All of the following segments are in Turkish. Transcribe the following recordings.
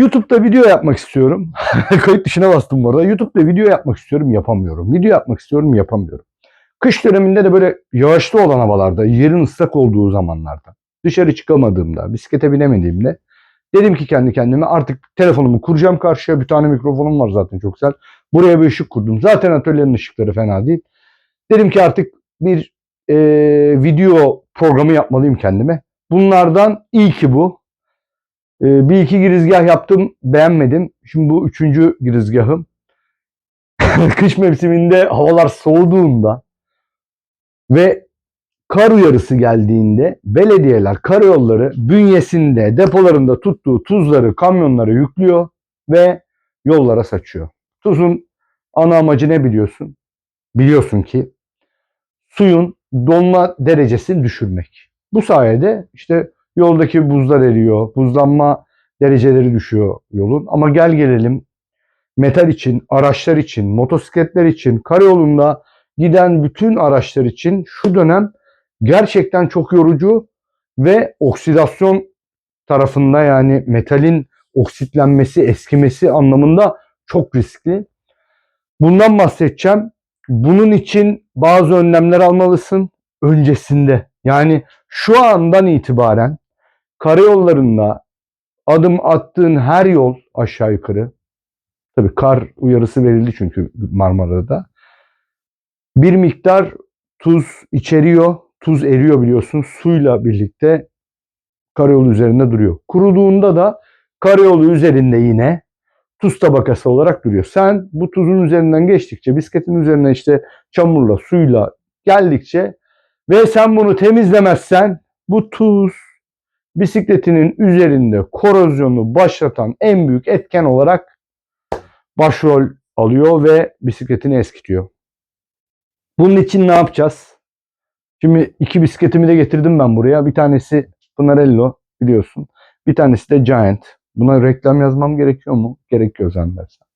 YouTube'da video yapmak istiyorum. Kayıt dışına bastım bu arada. YouTube'da video yapmak istiyorum yapamıyorum. Video yapmak istiyorum yapamıyorum. Kış döneminde de böyle yağışlı olan havalarda, yerin ıslak olduğu zamanlarda, dışarı çıkamadığımda, bisiklete binemediğimde dedim ki kendi kendime artık telefonumu kuracağım karşıya. Bir tane mikrofonum var zaten çok güzel. Buraya bir ışık kurdum. Zaten atölyenin ışıkları fena değil. Dedim ki artık bir e, video programı yapmalıyım kendime. Bunlardan ilki bu. E, bir iki girizgah yaptım, beğenmedim. Şimdi bu üçüncü girizgahım. Kış mevsiminde havalar soğuduğunda ve kar uyarısı geldiğinde belediyeler karayolları bünyesinde depolarında tuttuğu tuzları kamyonlara yüklüyor ve yollara saçıyor. Tuzun ana amacı ne biliyorsun? Biliyorsun ki suyun donma derecesini düşürmek. Bu sayede işte yoldaki buzlar eriyor, buzlanma dereceleri düşüyor yolun. Ama gel gelelim metal için, araçlar için, motosikletler için, karayolunda giden bütün araçlar için şu dönem gerçekten çok yorucu ve oksidasyon tarafında yani metalin oksitlenmesi, eskimesi anlamında çok riskli. Bundan bahsedeceğim. Bunun için bazı önlemler almalısın öncesinde. Yani şu andan itibaren karayollarında adım attığın her yol aşağı yukarı tabii kar uyarısı verildi çünkü Marmara'da bir miktar tuz içeriyor. Tuz eriyor biliyorsun. Suyla birlikte karayolu üzerinde duruyor. Kuruduğunda da karayolu üzerinde yine tuz tabakası olarak duruyor. Sen bu tuzun üzerinden geçtikçe, bisikletin üzerine işte çamurla, suyla geldikçe ve sen bunu temizlemezsen bu tuz bisikletinin üzerinde korozyonu başlatan en büyük etken olarak başrol alıyor ve bisikletini eskitiyor. Bunun için ne yapacağız? Şimdi iki bisikletimi de getirdim ben buraya. Bir tanesi Pinarello biliyorsun. Bir tanesi de Giant. Buna reklam yazmam gerekiyor mu? Gerekiyor zannedersem.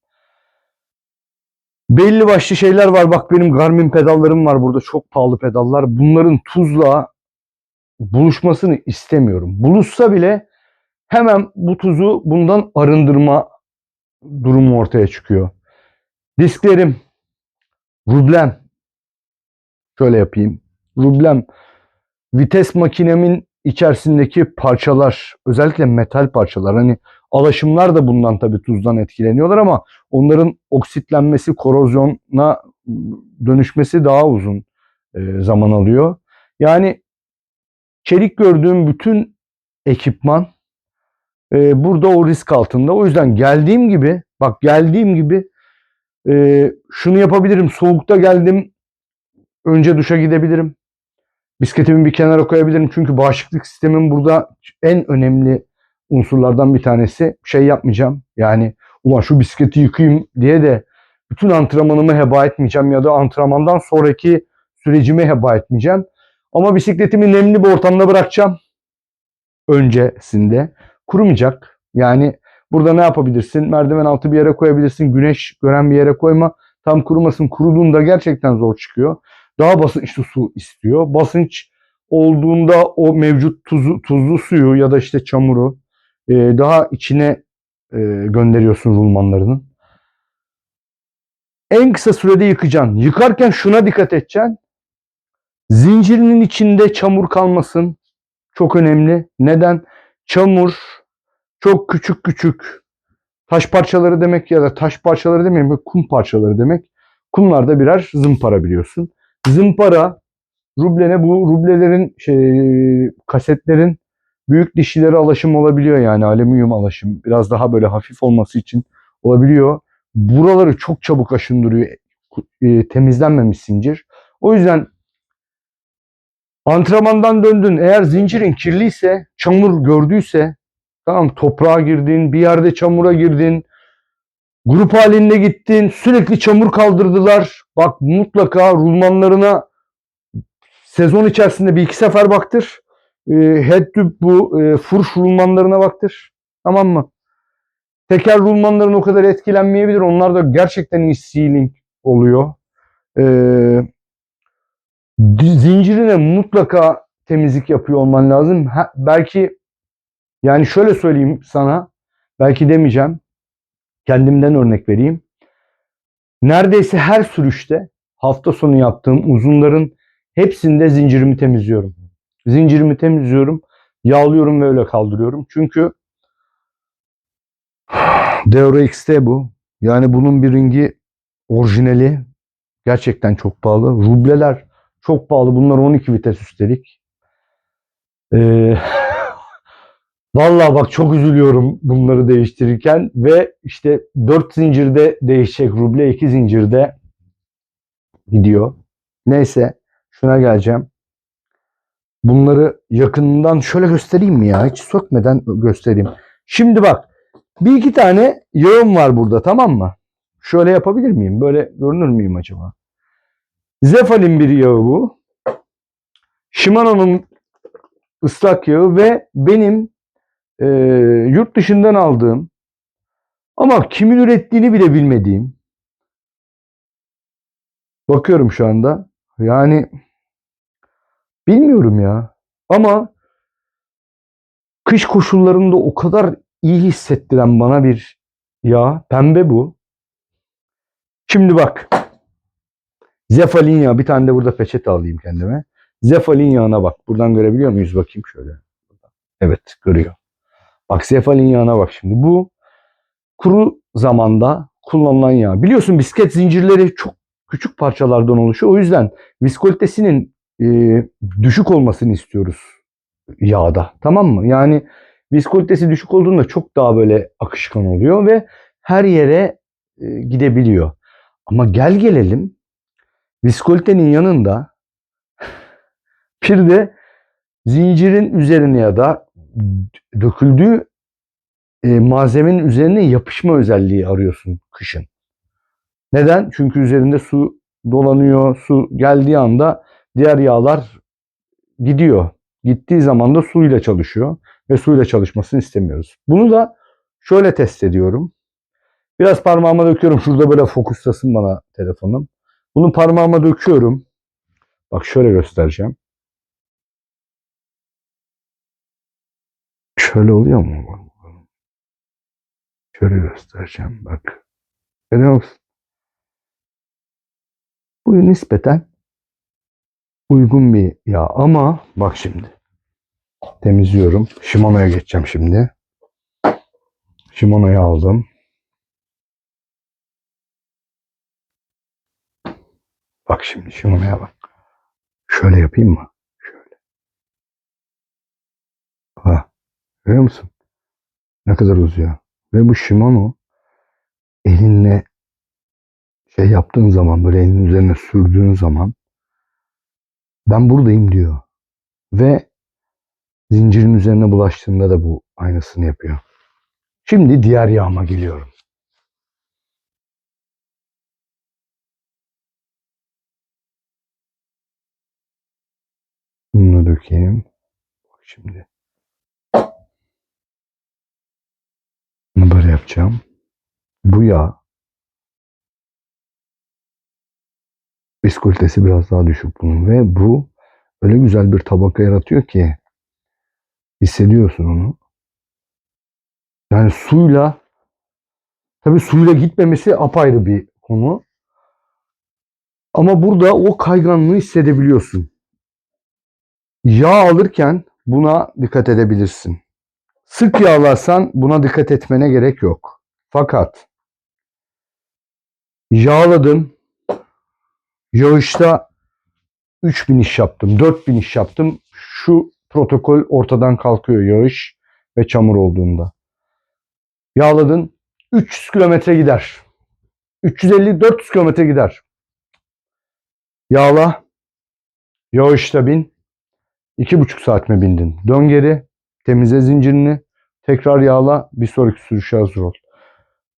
Belli başlı şeyler var. Bak benim Garmin pedallarım var burada. Çok pahalı pedallar. Bunların tuzla buluşmasını istemiyorum. Buluşsa bile hemen bu tuzu bundan arındırma durumu ortaya çıkıyor. Disklerim, rublem, şöyle yapayım. Rublem, vites makinemin içerisindeki parçalar, özellikle metal parçalar. Hani alaşımlar da bundan tabii tuzdan etkileniyorlar ama onların oksitlenmesi, korozyona dönüşmesi daha uzun e, zaman alıyor. Yani çelik gördüğüm bütün ekipman e, burada o risk altında. O yüzden geldiğim gibi, bak geldiğim gibi e, şunu yapabilirim. Soğukta geldim, önce duşa gidebilirim. Bisikletimi bir kenara koyabilirim. Çünkü bağışıklık sistemin burada en önemli unsurlardan bir tanesi. Şey yapmayacağım. Yani ulan şu bisikleti yıkayayım diye de bütün antrenmanımı heba etmeyeceğim ya da antrenmandan sonraki sürecimi heba etmeyeceğim. Ama bisikletimi nemli bir ortamda bırakacağım. Öncesinde. Kurumayacak. Yani burada ne yapabilirsin? Merdiven altı bir yere koyabilirsin. Güneş gören bir yere koyma. Tam kurumasın. Kuruduğunda gerçekten zor çıkıyor. Daha basınçlı su istiyor. Basınç olduğunda o mevcut tuzu, tuzlu suyu ya da işte çamuru e, daha içine e, gönderiyorsun rulmanlarının. En kısa sürede yıkacaksın. Yıkarken şuna dikkat edeceksin. Zincirinin içinde çamur kalmasın. Çok önemli. Neden? Çamur çok küçük küçük taş parçaları demek ya da taş parçaları demeyeyim, kum parçaları demek. Kumlar da birer zımpara biliyorsun. Zımpara rublene bu rublelerin şey, kasetlerin büyük dişileri alaşım olabiliyor yani alüminyum alaşım. Biraz daha böyle hafif olması için olabiliyor. Buraları çok çabuk aşındırıyor. E, temizlenmemiş zincir. O yüzden antrenmandan döndün. Eğer zincirin kirliyse, çamur gördüyse, tamam toprağa girdin, bir yerde çamura girdin, grup halinde gittin, sürekli çamur kaldırdılar. Bak mutlaka rulmanlarına sezon içerisinde bir iki sefer baktır. E, head tube bu e, furş rulmanlarına baktır. Tamam mı? Teker rulmanların o kadar etkilenmeyebilir. Onlar da gerçekten iyi sealing oluyor. E, zincirine mutlaka temizlik yapıyor olman lazım. Ha, belki yani şöyle söyleyeyim sana. Belki demeyeceğim. Kendimden örnek vereyim. Neredeyse her sürüşte hafta sonu yaptığım uzunların hepsinde zincirimi temizliyorum. Zincirimi temizliyorum, yağlıyorum ve öyle kaldırıyorum. Çünkü XT bu. Yani bunun bir ringi orijinali gerçekten çok pahalı. Rubleler çok pahalı. Bunlar 12 vites üstelik. Ee, Vallahi bak çok üzülüyorum bunları değiştirirken ve işte 4 zincirde değişecek ruble 2 zincirde gidiyor. Neyse şuna geleceğim. Bunları yakından şöyle göstereyim mi ya? Hiç sökmeden göstereyim. Şimdi bak bir iki tane yağım var burada tamam mı? Şöyle yapabilir miyim? Böyle görünür müyüm acaba? Zefal'in bir yağı bu. Shimano'nun ıslak yağı ve benim e, yurt dışından aldığım ama kimin ürettiğini bile bilmediğim bakıyorum şu anda. Yani bilmiyorum ya. Ama kış koşullarında o kadar iyi hissettiren bana bir yağ. Pembe bu. Şimdi bak. Zefalin yağı. Bir tane de burada peçete alayım kendime. Zefalin yağına bak. Buradan görebiliyor muyuz? Bakayım şöyle. Evet görüyor. Bak zefalin yağına bak şimdi. Bu kuru zamanda kullanılan yağ. Biliyorsun bisiklet zincirleri çok küçük parçalardan oluşuyor. O yüzden viskolitesinin e, düşük olmasını istiyoruz yağda. Tamam mı? Yani viskolitesi düşük olduğunda çok daha böyle akışkan oluyor ve her yere e, gidebiliyor. Ama gel gelelim viskolitenin yanında bir de zincirin üzerine ya da döküldüğü e, malzemenin üzerine yapışma özelliği arıyorsun kışın. Neden? Çünkü üzerinde su dolanıyor. Su geldiği anda diğer yağlar gidiyor. Gittiği zaman da suyla çalışıyor ve suyla çalışmasını istemiyoruz. Bunu da şöyle test ediyorum. Biraz parmağıma döküyorum. Şurada böyle fokuslasın bana telefonum. Bunu parmağıma döküyorum. Bak şöyle göstereceğim. Şöyle oluyor mu? Şöyle göstereceğim. Bak. Görüyor musun? Bu nispeten uygun bir yağ ama bak şimdi. Temizliyorum. Shimano'ya geçeceğim şimdi. Shimano'yu aldım. Bak şimdi Shimano'ya bak. Şöyle yapayım mı? Şöyle. Ha. Görüyor musun? Ne kadar uzuyor. Ve bu Shimano elinle şey yaptığın zaman böyle elin üzerine sürdüğün zaman ben buradayım diyor. Ve zincirin üzerine bulaştığında da bu aynısını yapıyor. Şimdi diğer yağma geliyorum. Bunu dökeyim. Bak şimdi. Bunu böyle yapacağım. Bu yağ viskolitesi biraz daha düşük bunun ve bu öyle güzel bir tabaka yaratıyor ki hissediyorsun onu. Yani suyla tabi suyla gitmemesi apayrı bir konu. Ama burada o kayganlığı hissedebiliyorsun. Yağ alırken buna dikkat edebilirsin. Sık yağlarsan buna dikkat etmene gerek yok. Fakat yağladın, yağışta 3000 iş yaptım, 4000 iş yaptım. Şu protokol ortadan kalkıyor yağış ve çamur olduğunda. Yağladın 300 kilometre gider. 350-400 kilometre gider. Yağla. Yağışta bin. 2,5 saat mi bindin? Dön geri. Temizle zincirini. Tekrar yağla. Bir sonraki sürüşe hazır ol.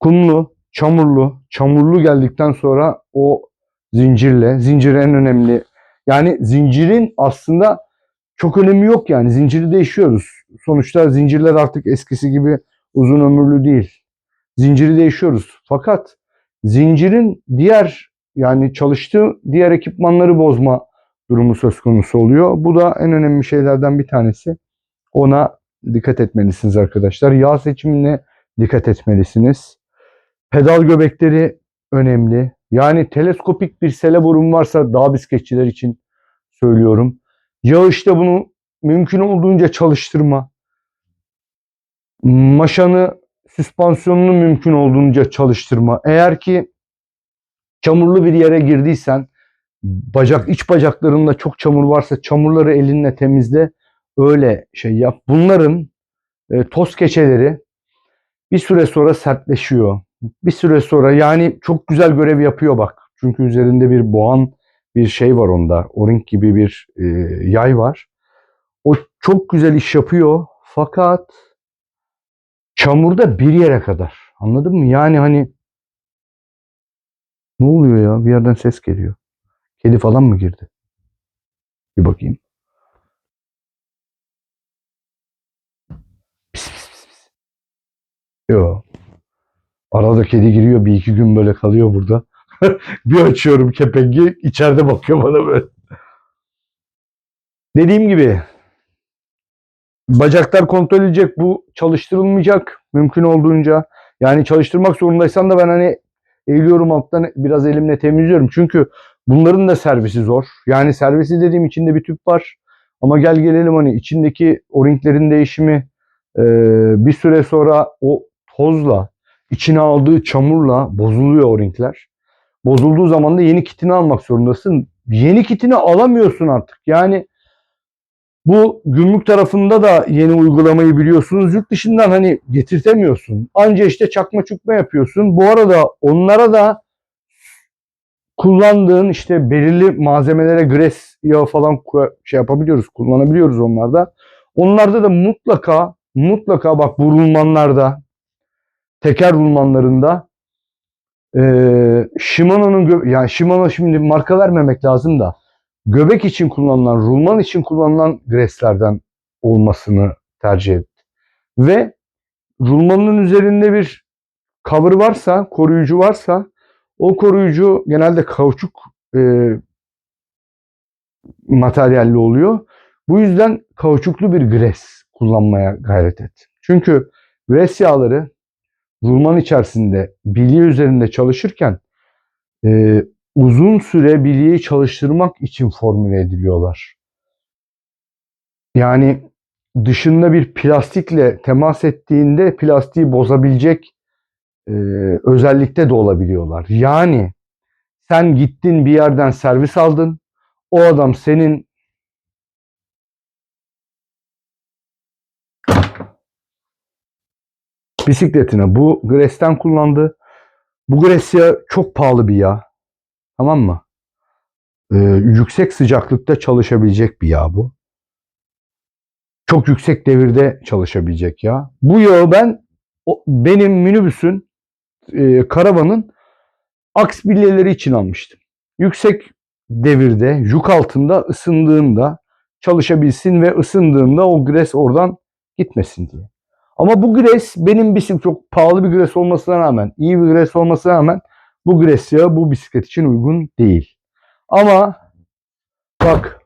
Kumlu, çamurlu, çamurlu geldikten sonra o zincirle, zincir en önemli. Yani zincirin aslında çok önemi yok yani. Zinciri değişiyoruz. Sonuçta zincirler artık eskisi gibi uzun ömürlü değil. Zinciri değişiyoruz. Fakat zincirin diğer yani çalıştığı diğer ekipmanları bozma durumu söz konusu oluyor. Bu da en önemli şeylerden bir tanesi. Ona dikkat etmelisiniz arkadaşlar. Yağ seçimine dikkat etmelisiniz. Pedal göbekleri önemli. Yani teleskopik bir sele borum varsa dağ bisikletçiler için söylüyorum. Yağışta bunu mümkün olduğunca çalıştırma. Maşanı, süspansiyonunu mümkün olduğunca çalıştırma. Eğer ki çamurlu bir yere girdiysen, bacak iç bacaklarında çok çamur varsa çamurları elinle temizle. Öyle şey yap. Bunların e, toz keçeleri bir süre sonra sertleşiyor. Bir süre sonra yani çok güzel görev yapıyor bak. Çünkü üzerinde bir boğan bir şey var onda. O-ring gibi bir e, yay var. O çok güzel iş yapıyor. Fakat çamurda bir yere kadar. Anladın mı? Yani hani ne oluyor ya? Bir yerden ses geliyor. Kedi falan mı girdi? Bir bakayım. Pis. Arada kedi giriyor bir iki gün böyle kalıyor burada. bir açıyorum kepengi içeride bakıyor bana böyle. Dediğim gibi bacaklar kontrol edecek bu çalıştırılmayacak mümkün olduğunca. Yani çalıştırmak zorundaysan da ben hani eğiliyorum alttan biraz elimle temizliyorum. Çünkü bunların da servisi zor. Yani servisi dediğim içinde bir tüp var. Ama gel gelelim hani içindeki o-ringlerin değişimi e, bir süre sonra o tozla içine aldığı çamurla bozuluyor o ringler. Bozulduğu zaman da yeni kitini almak zorundasın. Yeni kitini alamıyorsun artık. Yani bu gümrük tarafında da yeni uygulamayı biliyorsunuz. Yurt dışından hani getirtemiyorsun. Anca işte çakma çukma yapıyorsun. Bu arada onlara da kullandığın işte belirli malzemelere gres yağı falan şey yapabiliyoruz, kullanabiliyoruz onlarda. Onlarda da mutlaka mutlaka bak bu rulmanlarda teker rulmanlarında e, Shimano'nun yani Shimano şimdi marka vermemek lazım da göbek için kullanılan, rulman için kullanılan greslerden olmasını tercih et. Ve rulmanın üzerinde bir cover varsa, koruyucu varsa o koruyucu genelde kauçuk e, materyalli oluyor. Bu yüzden kauçuklu bir gres kullanmaya gayret et. Çünkü gres yağları rulman içerisinde bilye üzerinde çalışırken e, uzun süre bilyeyi çalıştırmak için formüle ediliyorlar. Yani dışında bir plastikle temas ettiğinde plastiği bozabilecek e, özellikte de olabiliyorlar. Yani sen gittin bir yerden servis aldın. O adam senin bisikletine bu Gres'ten kullandı. Bu Gres yağı çok pahalı bir yağ. Tamam mı? Ee, yüksek sıcaklıkta çalışabilecek bir yağ bu. Çok yüksek devirde çalışabilecek yağ. Bu yağı ben o, benim minibüsün e, karavanın aks bilyeleri için almıştım. Yüksek devirde yük altında ısındığında çalışabilsin ve ısındığında o gres oradan gitmesin diye. Ama bu gres benim bisiklet çok pahalı bir gres olmasına rağmen, iyi bir gres olmasına rağmen bu gres yağı bu bisiklet için uygun değil. Ama bak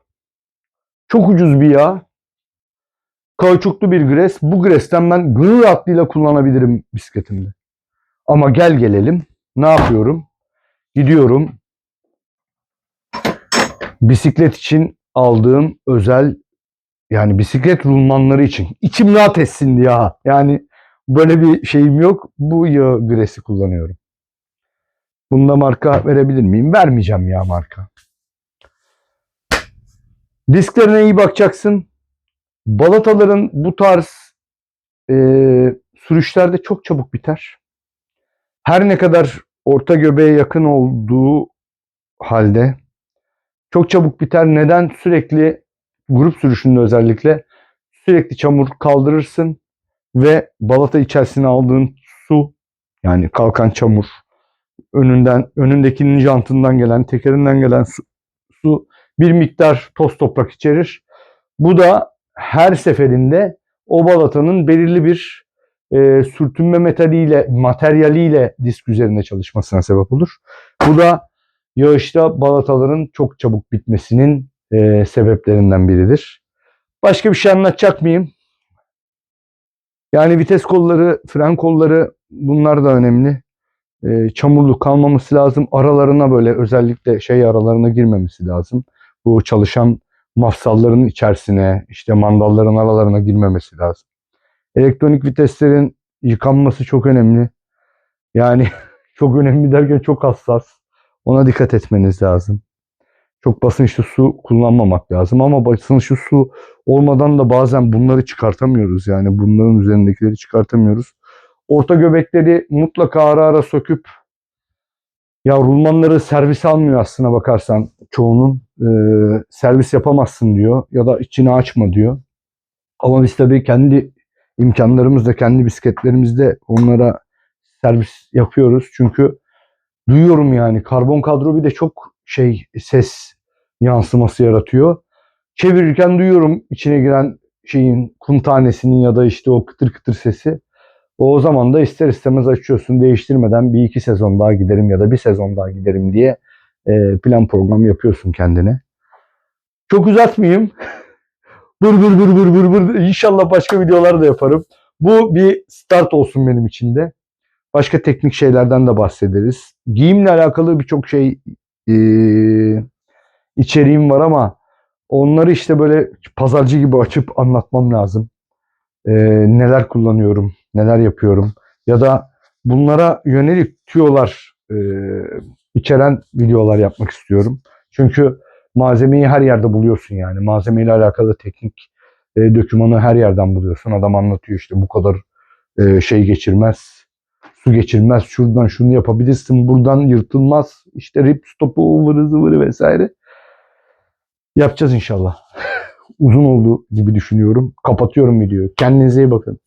çok ucuz bir yağ. Kauçuklu bir gres. Bu gresten ben gönül rahatlığıyla kullanabilirim bisikletimde. Ama gel gelelim. Ne yapıyorum? Gidiyorum. Bisiklet için aldığım özel yani bisiklet rulmanları için. içim rahat etsin diye. Yani böyle bir şeyim yok. Bu yağ gresi kullanıyorum. Bunda marka verebilir miyim? Vermeyeceğim ya marka. Disklerine iyi bakacaksın. Balataların bu tarz e, sürüşlerde çok çabuk biter. Her ne kadar orta göbeğe yakın olduğu halde çok çabuk biter. Neden? Sürekli grup sürüşünde özellikle sürekli çamur kaldırırsın ve balata içerisine aldığın su yani kalkan çamur önünden önündekinin jantından gelen tekerinden gelen su, su bir miktar toz toprak içerir. Bu da her seferinde o balatanın belirli bir e, sürtünme metaliyle, materyaliyle disk üzerinde çalışmasına sebep olur. Bu da yağışta balataların çok çabuk bitmesinin e, sebeplerinden biridir. Başka bir şey anlatacak mıyım? Yani vites kolları, fren kolları bunlar da önemli. Ee, çamurlu kalmaması lazım. Aralarına böyle özellikle şey aralarına girmemesi lazım. Bu çalışan mafsalların içerisine, işte mandalların aralarına girmemesi lazım. Elektronik viteslerin yıkanması çok önemli. Yani çok önemli derken çok hassas. Ona dikkat etmeniz lazım. Çok basınçlı su kullanmamak lazım ama basınçlı su olmadan da bazen bunları çıkartamıyoruz. Yani bunların üzerindekileri çıkartamıyoruz. Orta göbekleri mutlaka ara ara söküp ya rulmanları servis almıyor aslına bakarsan çoğunun. Ee, servis yapamazsın diyor ya da içini açma diyor. Ama biz tabii kendi imkanlarımızla, kendi bisikletlerimizde onlara servis yapıyoruz. Çünkü duyuyorum yani karbon kadro bir de çok şey ses yansıması yaratıyor. Çevirirken duyuyorum içine giren şeyin kum tanesinin ya da işte o kıtır kıtır sesi. O zaman da ister istemez açıyorsun değiştirmeden bir iki sezon daha giderim ya da bir sezon daha giderim diye e, plan program yapıyorsun kendine. Çok uzatmayayım. Bır bır bır bır bır bır. İnşallah başka videolar da yaparım. Bu bir start olsun benim için de. Başka teknik şeylerden de bahsederiz. Giyimle alakalı birçok şey e, içeriğim var ama onları işte böyle pazarcı gibi açıp anlatmam lazım. E, neler kullanıyorum, neler yapıyorum ya da bunlara yönelik tüyolar e, içeren videolar yapmak istiyorum. Çünkü malzemeyi her yerde buluyorsun yani. Malzemeyle alakalı teknik e, dokümanı her yerden buluyorsun. Adam anlatıyor işte bu kadar e, şey geçirmez, su geçirmez, şuradan şunu yapabilirsin, buradan yırtılmaz, işte rip stopu, ıvırı zıvırı vesaire. Yapacağız inşallah. Uzun oldu gibi düşünüyorum. Kapatıyorum videoyu. Kendinize iyi bakın.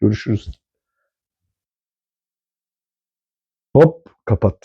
Görüşürüz. Hop kapattım.